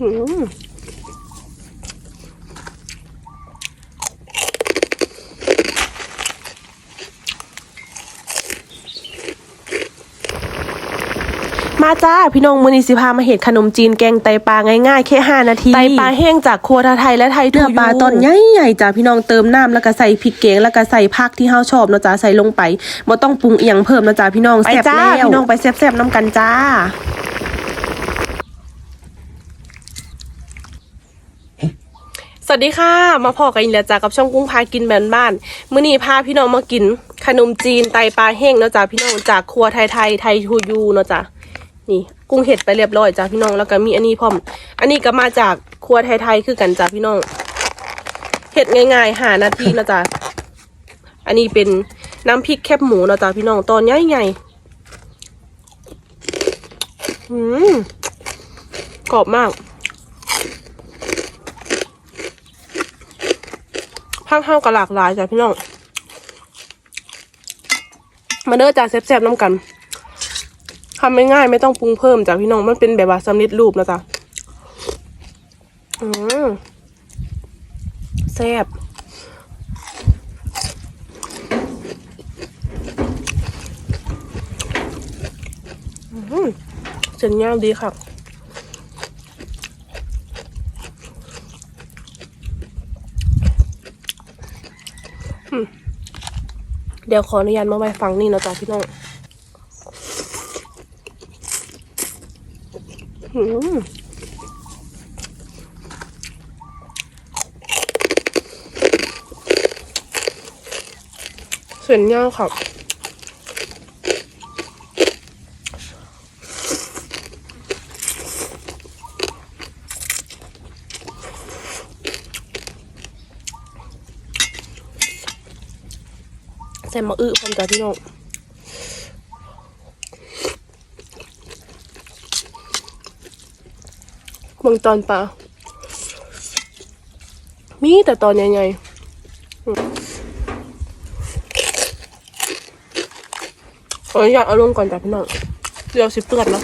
อืมมาจ้า พี่น้องมือนีสิพามาเห็ดขนมจีนแกงไตปลาง่ายๆแค่5นาที ไตปลาแห้งจากครัวไทยและไทยทูเนื้อปลาตอนใหญ่ๆจ้ะพี่น้องเติมน้ำแล้วก็ใส่พริกแกงแล้วก็ใส่ผักที่เฮาชอบเนาะจ้ะใส่ลงไปบ่ต้องปรุงเอียงเพิ่มเนาะจ้ะพี่น้องไปแซ่บจ้าแล้วพี่น้องไปแซ่บๆน้ำกันจ้า สวัสดีค่ะ มาพอกันอีกแล้วจ้ากับช่องกุ้งพากินแบนบ้านมื้อนี้พาพี่น้องมากิน ขนมจีนไตปลาแห้งเนาะจ้าพี่น้องจากครัวไทยไทยไทยทูยูเนาะจ้านี่กุ้งเห็ดไปเรียบร้อยจ้าพี่น้องแล้วก็มีอันนี้พร้อม อันนี้ก็มาจากครัวไทยไทยคือกันจ้าพี่น้องเห็ดง่ายๆหานาทีเนาะจ้าอันนี้เป็นน้ำพริกแคบหมูเนาะจ้าพี่น้องตอนใหญ่ๆอืมกรอบมาก ภาคเท่ากับหลากหลายจ้ะพี่น้อง มาเด้อจ้าแซ่บๆน้ำกันทำง่ายๆไม่ต้องปรุงเพิ่มจ้ะพี่น้องมันเป็นแบบว่าสำเร็จรูปนะจ๊ะอืมแซ่บอืมเส้นย่างดีค่ะ เดี๋ยวขออนุญาตมาไว้ฟังนี่นะจ๊ะพี่น้องหืมเส้นย่างค่ะ ใส่มะอึพร้อมจ้ะพี่น้องเมืองตอนปลามีแต่ตอนใหญ่ๆอืมขออนุญาตเอาลงก่อนจ้ะพี่น้องเดี๋ยวสิเปื้อนนะ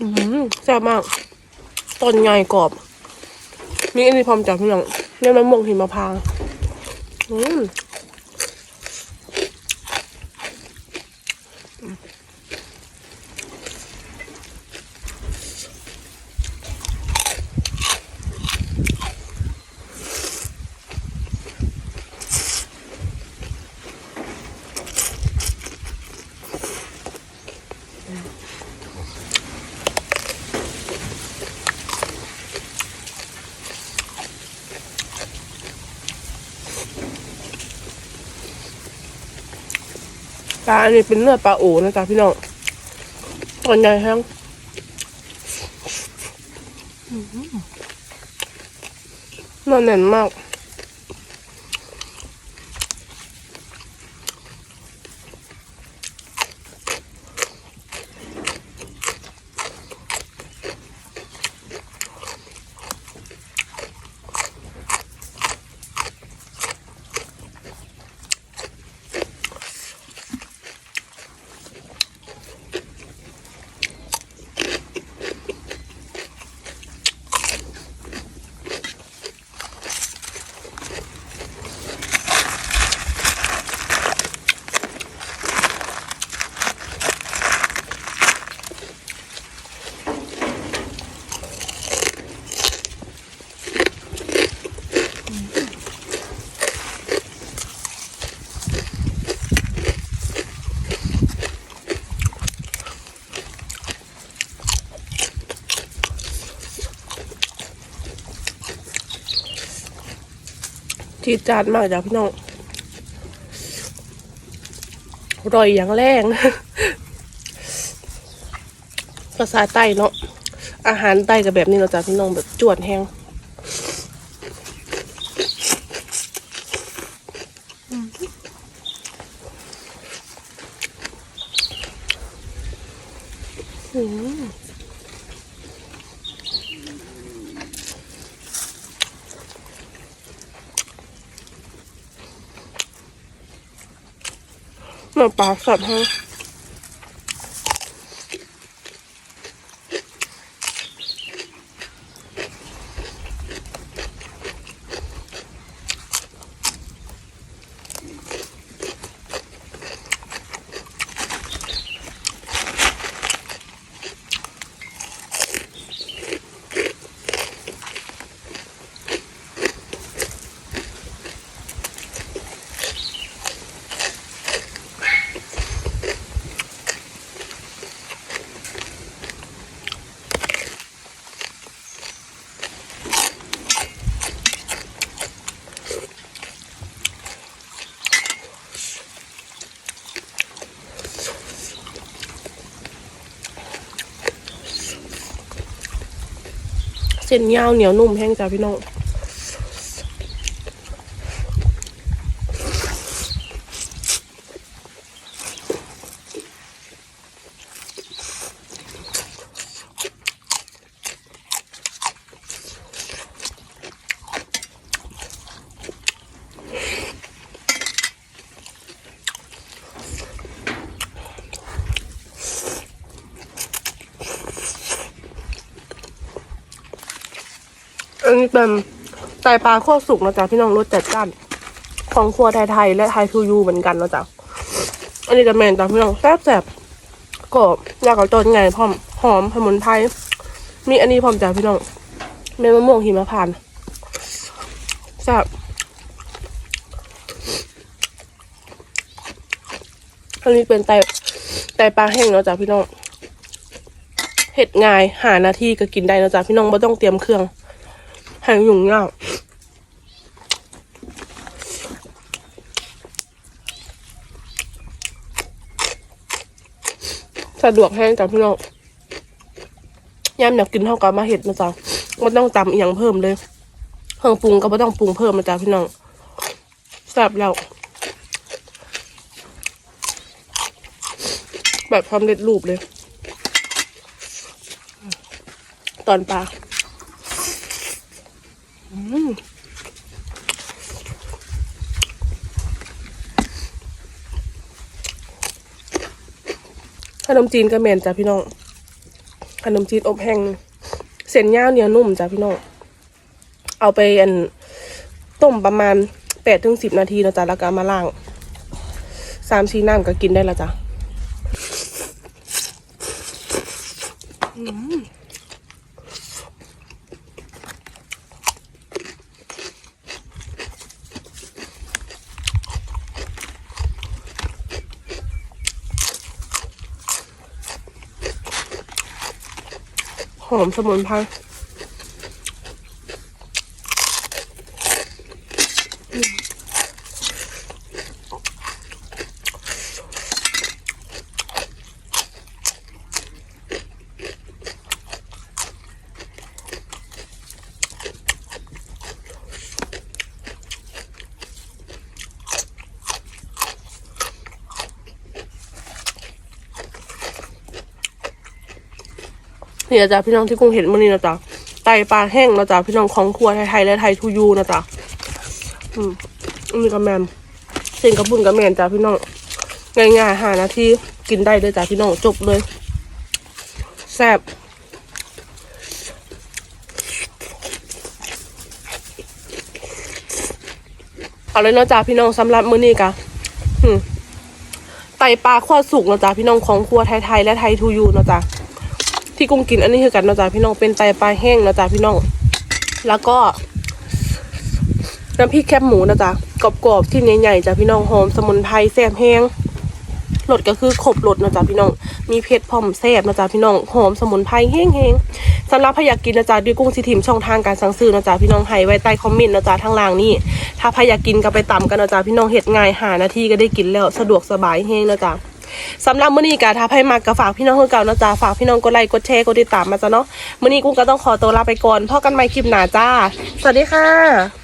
อืมแซ่บมาก ตอนใหญ่กรอบ มีอันนี้พร้อมจ้ะพี่น้องเรียกมะม่วงหิมะพานต์ อื ปลาอันนี้เป็นเนื้อปลาโอนะจ๊ะพี่น้องตอนใหญ่แห้งอื้อหือเนื้อแน่นมาก ที่จานมากจ้ะพี่น้องอร่อยอย่างแรงภาษาใต้เนาะอาหารใต้กับแบบนี้เราจ้ะพี่น้องแบบจวดแห้งอืม เนื้อปลาสับแห้ เส้นยาวเหนียวนุ่มแห้งจ้าพี่น้อง อันนี้เป็นไตปลาคั่วสุกนะจ๊ะพี่น้องรสจัดจ้านของครัวไทยๆและไทยทูยูเหมือนกันนะจ๊ะอันนี้จะแมนจ้ะพี่น้องแซ่บแซ่บก็อบยากเอาต้นไงพร้อมหอมสมุนไพรมีอันนี้พร้อมจ้ะพี่น้องเมนมะม่วงหิมะพานแซ่บอันนี้เป็นไตไตปลาแห้งเนาะจ้ะพี่น้องเห็ดง่ายหานาทีก็กินได้นะจ๊ะพี่น้องไม่ต้องเตรียมเครื่อง หางยุ่งยากสะดวกแห้งจ้ะพี่น้องยามอยากกินเท่ากับมาเห็ดนะจ๊ะไม่ต้องจำอีกอย่างเพิ่มเลยเครื่องปรุงก็ไม่ต้องปรุงเพิ่มนะจ๊ะพี่น้องแซ่บแล้ว แบบความเด็ดรูปเลย ตอนปลา ขนมจีนกระเมนจ้ะพี่น้อง ขนมจีนอบแห้ง เส้นย่าวเหนียวนุ่มจ้ะพี่น้อง เอาไปอันต้มประมาณแปดถึงสิบนาทีนะจ๊ะแล้วก็มาล่าง สามชีน้ำก็กินได้และจ้ะ อืม หอมสมุนไพร นี่นะจ๊ะพี่น้องที่กุ้งเห็นมื่อนี้นะจ๊ะไตปลาแห้งนะจ๊ะพี่น้องของครัวไทยๆและไทยทูยูนะจ๊ะอืมอันนี้ก็แมนเส้นกระปุ่นกระแมนจ้ะพี่น้องง่ายๆหานาทีกินได้เลยจ้ะพี่น้องจบเลยแซ่บเอาเลยเนาะจ๊ะพี่น้องสำหรับมื้อนี้กะไตปลาขั้วสุกเนาะจ๊ะพี่น้องของครัวไทยๆและไทยทูยูเนาะจ๊ะ ที่กุ้งกินอันนี้คือกันเนาะจ๊ะพี่น้องเป็นไตปลาแห้งเนาะจ๊ะพี่น้อง แล้วก็น้ำพริกแคบหมูนะจ๊ะกรอบๆที่ใหญ่ๆจ้ะพี่น้องหอมสมุนไพรแซ่บแห้งรสก็คือครบรสนะจ๊ะพี่น้อง มีเผ็ดพร้อมแซ่บนะจ๊ะพี่น้อง หอมสมุนไพรแห้งๆสำหรับใครอยากกินนะจ๊ะด้วยกุ้งสิทิมช่องทางการสั่งซื้อนะจ๊ะพี่น้องให้ไว้ใต้คอมเมนต์นะจ๊ะทางล่างนี่ ถ้าใครอยากกินก็ไปตำกันนะจ๊ะพี่น้องเห็ดง่ายหานาทีก็ได้กินแล้วสะดวกสบายแห้งนะจ๊ะ สำหรับมื้อนี้กะถ้าใครมากกะฝากพี่น้องคือเก่านะจ๊ะฝากพี่น้องกดไลค์กดแชร์กดติดตามมาจ้ะเนาะมื้อนี้กุ้งก็ต้องขอตัวลาไปก่อนพบกันใหม่คลิปหน้าจ้า สวัสดีค่ะ